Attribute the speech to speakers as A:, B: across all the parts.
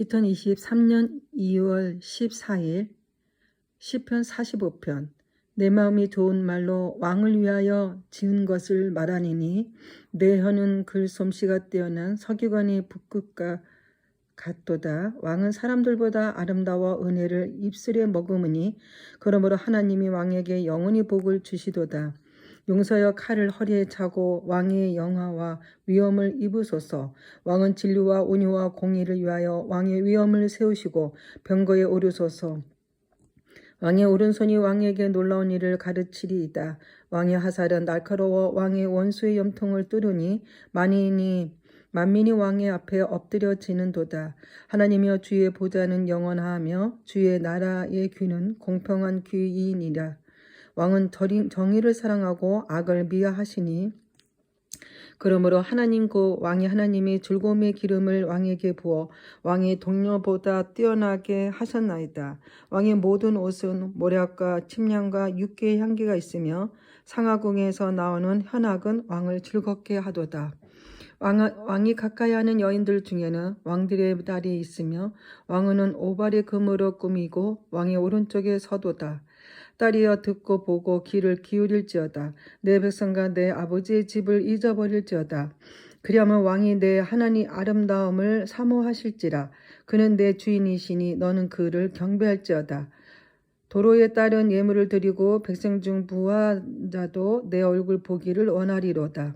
A: 2023년 2월 14일 시편 45편 내 마음이 좋은 말로 왕을 위하여 지은 것을 말하니니 내 혀는 글솜씨가 뛰어난 서기관의 북극과 같도다. 왕은 사람들보다 아름다워 은혜를 입술에 머금으니 그러므로 하나님이 왕에게 영원히 복을 주시도다. 용서여 칼을 허리에 차고 왕의 영화와 위엄을 입으소서. 왕은 진리와 온유와 공의를 위하여 왕의 위엄을 세우시고 병거에 오르소서. 왕의 오른손이 왕에게 놀라운 일을 가르치리이다. 왕의 하살은 날카로워 왕의 원수의 염통을 뚫으니 만인이 만민이 왕의 앞에 엎드려지는도다. 하나님이여 주의 보좌는 영원하며 주의 나라의 귀는 공평한 귀이니라. 왕은 정의를 사랑하고 악을 미화하시니 그러므로 하나님 고 왕이 하나님이 즐거움의 기름을 왕에게 부어 왕의 동료보다 뛰어나게 하셨나이다. 왕의 모든 옷은 모략과 침량과 육개의 향기가 있으며 상하궁에서 나오는 현악은 왕을 즐겁게 하도다. 왕, 이 가까이 하는 여인들 중에는 왕들의 딸이 있으며 왕은 오발의 금으로 꾸미고 왕의 오른쪽에 서도다. 딸이여 듣고 보고 귀를 기울일지어다. 내 백성과 내 아버지의 집을 잊어버릴지어다. 그리하면 왕이 내 하나님 아름다움을 사모하실지라. 그는 내 주인이시니 너는 그를 경배할지어다. 도로에 따른 예물을 드리고 백성 중 부하자도 내 얼굴 보기를 원하리로다.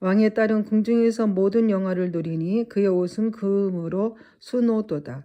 A: 왕의 딸은 궁중에서 모든 영화를 누리니 그의 옷은 금으로 수노도다.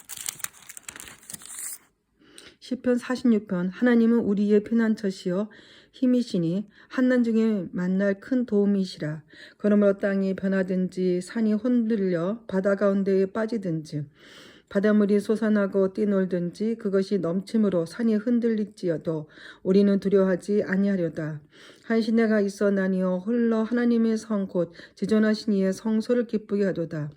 A: 시편 46편 하나님은 우리의 피난처시여 힘이시니 한난 중에 만날 큰 도움이시라. 그러므로 땅이 변하든지 산이 흔들려 바다 가운데에 빠지든지 바닷물이 솟아나고 뛰놀든지 그것이 넘침으로 산이 흔들릴지어도 우리는 두려워하지 아니하려다. 한 시내가 있어 나니어 홀러 하나님의 성 곧 지존하신 이의 성소를 기쁘게 하도다.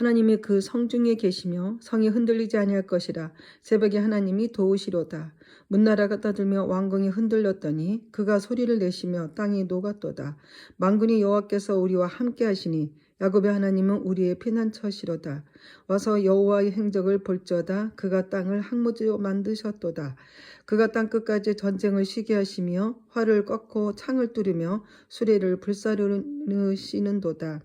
A: 하나님이 그 성 중에 계시며 성이 흔들리지 아니할 것이라 새벽에 하나님이 도우시로다. 문나라가 떠들며 왕궁이 흔들렸더니 그가 소리를 내시며 땅이 녹았도다. 만군이 여호와께서 우리와 함께 하시니 야곱의 하나님은 우리의 피난처시로다. 와서 여호와의 행적을 볼저다. 그가 땅을 항무지로 만드셨도다. 그가 땅 끝까지 전쟁을 쉬게 하시며 활을 꺾고 창을 뚫으며 수레를 불사르시는도다.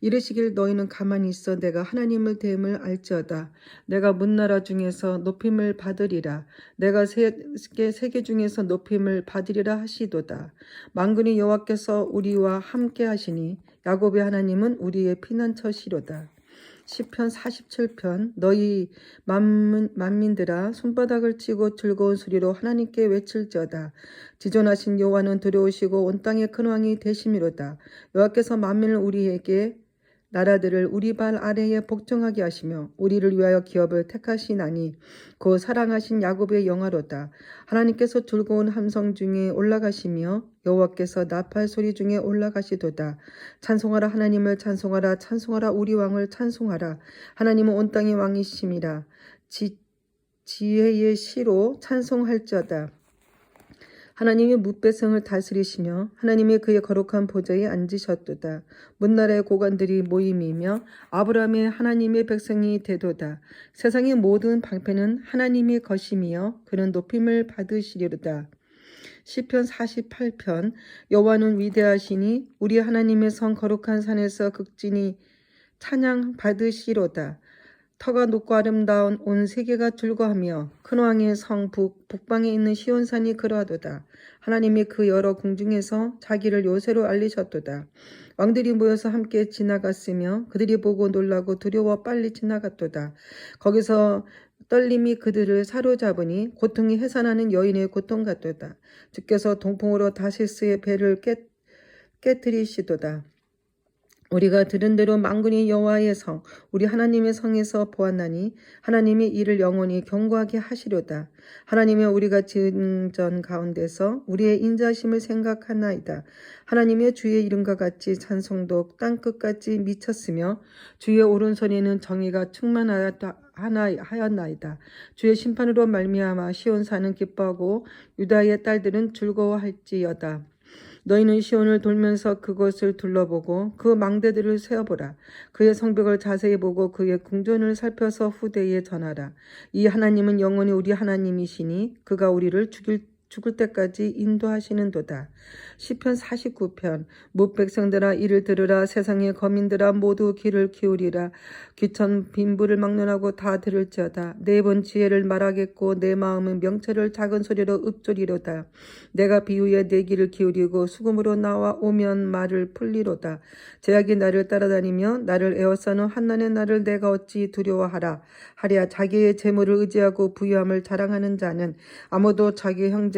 A: 이르시길 너희는 가만히 있어 내가 하나님을 대임을 알지어다. 내가 문나라 중에서 높임을 받으리라. 내가 세계, 세계 중에서 높임을 받으리라 하시도다. 만군이 여호와께서 우리와 함께 하시니 야곱의 하나님은 우리의 피난처시로다. 시편 47편 너희 만민, 만민들아 손바닥을 치고 즐거운 소리로 하나님께 외칠지어다. 지존하신 여호와는 두려우시고 온 땅의 큰 왕이 되심이로다. 여호와께서 만민을 우리에게 나라들을 우리 발 아래에 복종하게 하시며 우리를 위하여 기업을 택하시나니 그 사랑하신 야곱의 영화로다. 하나님께서 즐거운 함성 중에 올라가시며 여호와께서 나팔 소리 중에 올라가시도다. 찬송하라 하나님을 찬송하라 찬송하라 우리 왕을 찬송하라. 하나님은 온 땅의 왕이심이라. 지, 지혜의 시로 찬송할지어다. 하나님이 무배성을 다스리시며 하나님이 그의 거룩한 보좌에 앉으셨도다. 문나라의 고관들이 모임이며 아브라함의 하나님의 백성이 되도다. 세상의 모든 방패는 하나님의 것이며 그는 높임을 받으시리로다. 시편 48편 여호와는 위대하시니 우리 하나님의 성 거룩한 산에서 극진히 찬양 받으시로다. 터가 높고 아름다운 온 세계가 즐거하며 큰 왕의 성 북, 북방에 있는 시온산이 그러하도다. 하나님이 그 여러 궁중에서 자기를 요새로 알리셨도다. 왕들이 모여서 함께 지나갔으며 그들이 보고 놀라고 두려워 빨리 지나갔도다. 거기서 떨림이 그들을 사로잡으니 고통이 해산하는 여인의 고통 같도다. 주께서 동풍으로 다시스의 배를 깨, 깨뜨리시도다. 우리가 들은 대로 만군의 여호와의 성 우리 하나님의 성에서 보았나니 하나님이 이를 영원히 경고하게 하시려다 하나님의 우리가 증전 가운데서 우리의 인자심을 생각하나이다 하나님의 주의 이름과 같이 찬송도 땅 끝까지 미쳤으며 주의 오른손에는 정의가 충만하였다 하나 하였나이다. 주의 심판으로 말미암아 시온 사는 기뻐하고 유다의 딸들은 즐거워할지어다. 너희는 시온을 돌면서 그것을 둘러보고 그 망대들을 세어보라. 그의 성벽을 자세히 보고 그의 궁전을 살펴서 후대에 전하라. 이 하나님은 영원히 우리 하나님이시니 그가 우리를 죽일 죽을 때까지 인도하시는도다. 시편 49편 무 백성들아 이를 들으라. 세상의 거민들아 모두 귀를 기울이라. 귀천 빈부를 막론하고 다 들을지어다. 네번 지혜를 말하겠고 내 마음은 명철을 작은 소리로 읊조리로다. 내가 비유에 내 귀를 기울이고 수금으로 나와 오면 말을 풀리로다. 제약이 나를 따라다니며 나를 에워싸는 한난의 나를 내가 어찌 두려워하라. 하랴 자기의 재물을 의지하고 부유함을 자랑하는 자는 아무도 자기 형제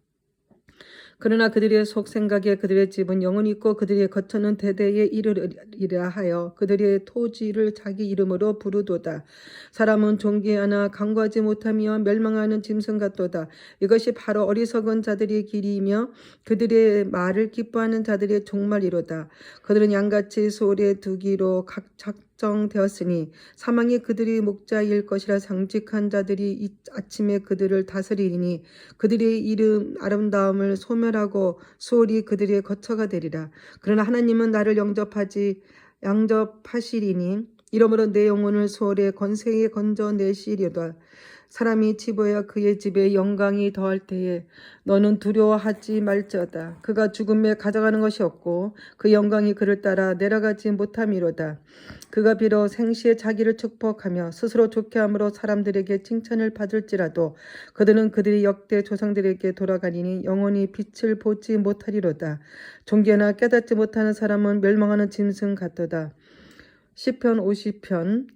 A: 그러나 그들의 속 생각에 그들의 집은 영원히 있고 그들의 거처는 대대에 이르리라 하여 그들의 토지를 자기 이름으로 부르도다. 사람은 존귀하나 강구하지 못하며 멸망하는 짐승 같도다. 이것이 바로 어리석은 자들의 길이며 그들의 말을 기뻐하는 자들의 종말이로다. 그들은 양같이 소리에 두기로 각 작정되었으니 사망이 그들이 목자일 것이라 상직한 자들이 이 아침에 그들을 다스리니 그들의 이름 아름다움을 소멸하고 수월이 그들의 거처가 되리라. 그러나 하나님은 나를 영접하지 양접하시리니 이러므로 내 영혼을 수월의 권세에 건져내시리다. 사람이 치보야 그의 집에 영광이 더할 때에 너는 두려워하지 말지어다. 그가 죽음에 가져가는 것이 없고 그 영광이 그를 따라 내려가지 못함이로다. 그가 비록 생시에 자기를 축복하며 스스로 좋게 함으로 사람들에게 칭찬을 받을지라도 그들은 그들이 역대 조상들에게 돌아가니 영원히 빛을 보지 못하리로다. 존귀나 깨닫지 못하는 사람은 멸망하는 짐승 같도다. 시편 50편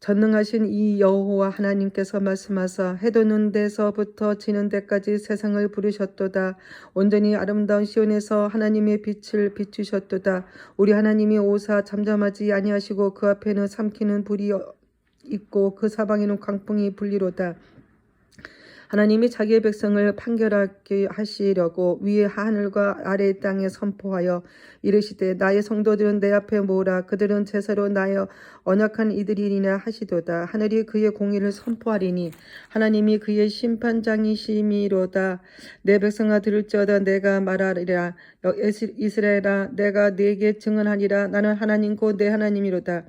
A: 전능하신 이 여호와 하나님께서 말씀하사 해돋는 데서부터 지는 데까지 세상을 부르셨도다. 온전히 아름다운 시온에서 하나님의 빛을 비추셨도다. 우리 하나님이 오사 잠잠하지 아니하시고 그 앞에는 삼키는 불이 있고 그 사방에는 광풍이 불리로다. 하나님이 자기의 백성을 판결하게 하시려고 위의 하늘과 아래의 땅에 선포하여 이르시되 나의 성도들은 내 앞에 모으라. 그들은 제사로 나의 언약한 이들이니라 하시도다. 하늘이 그의 공의를 선포하리니 하나님이 그의 심판장이심이로다. 내 백성아 들을지어다. 내가 말하리라. 이스라엘아 내가 네게 증언하리라. 나는 하나님고 내 하나님이로다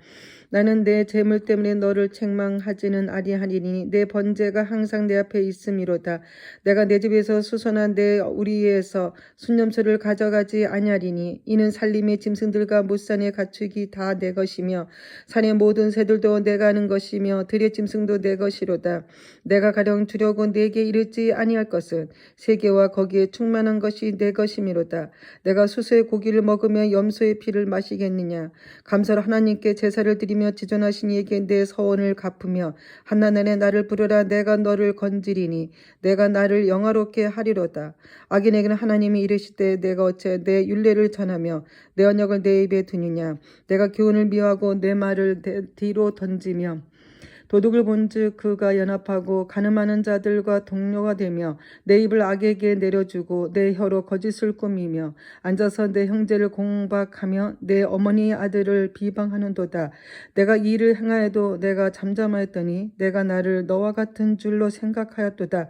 A: 나는 내 재물 때문에 너를 책망하지는 아니하리니 내 번제가 항상 내 앞에 있음이로다. 내가 내 집에서 수선한 내 우리에서 순념소를 가져가지 아니하리니 이는 살림의 짐승들과 못산의 가축이 다 내 것이며 산의 모든 새들도 내가 하는 것이며 들의 짐승도 내 것이로다. 내가 가령 주려고 내게 이르지 아니할 것은 세계와 거기에 충만한 것이 내 것이미로다. 내가 수소의 고기를 먹으며 염소의 피를 마시겠느냐. 감사로 하나님께 제사를 드리며 하시며 지존하신 이에게 내 서원을 갚으며 한나날에 나를 부르라 내가 너를 건지리니 내가 나를 영화롭게 하리로다. 악인에게는 하나님이 이르시되 내가 어째 내 윤례를 전하며 내 언역을 내 입에 두느냐 내가 교훈을 미워하고 내 말을 뒤로 던지며 도둑을 본즉 그가 연합하고 가늠하는 자들과 동료가 되며 내 입을 악에게 내려주고 내 혀로 거짓을 꾸미며 앉아서 내 형제를 공박하며 내 어머니 아들을 비방하는도다. 내가 이 일을 행하여도 내가 잠잠하였더니 내가 나를 너와 같은 줄로 생각하였도다.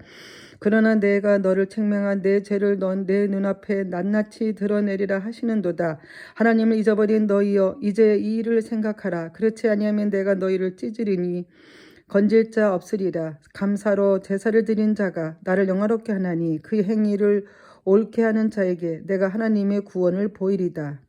A: 그러나 내가 너를 책명한 내 죄를 넌 내 눈앞에 낱낱이 드러내리라 하시는도다. 하나님을 잊어버린 너희여 이제 이 일을 생각하라. 그렇지 아니하면 내가 너희를 찢으리니 건질 자 없으리라. 감사로 제사를 드린 자가 나를 영화롭게 하나니 그 행위를 옳게 하는 자에게 내가 하나님의 구원을 보이리다.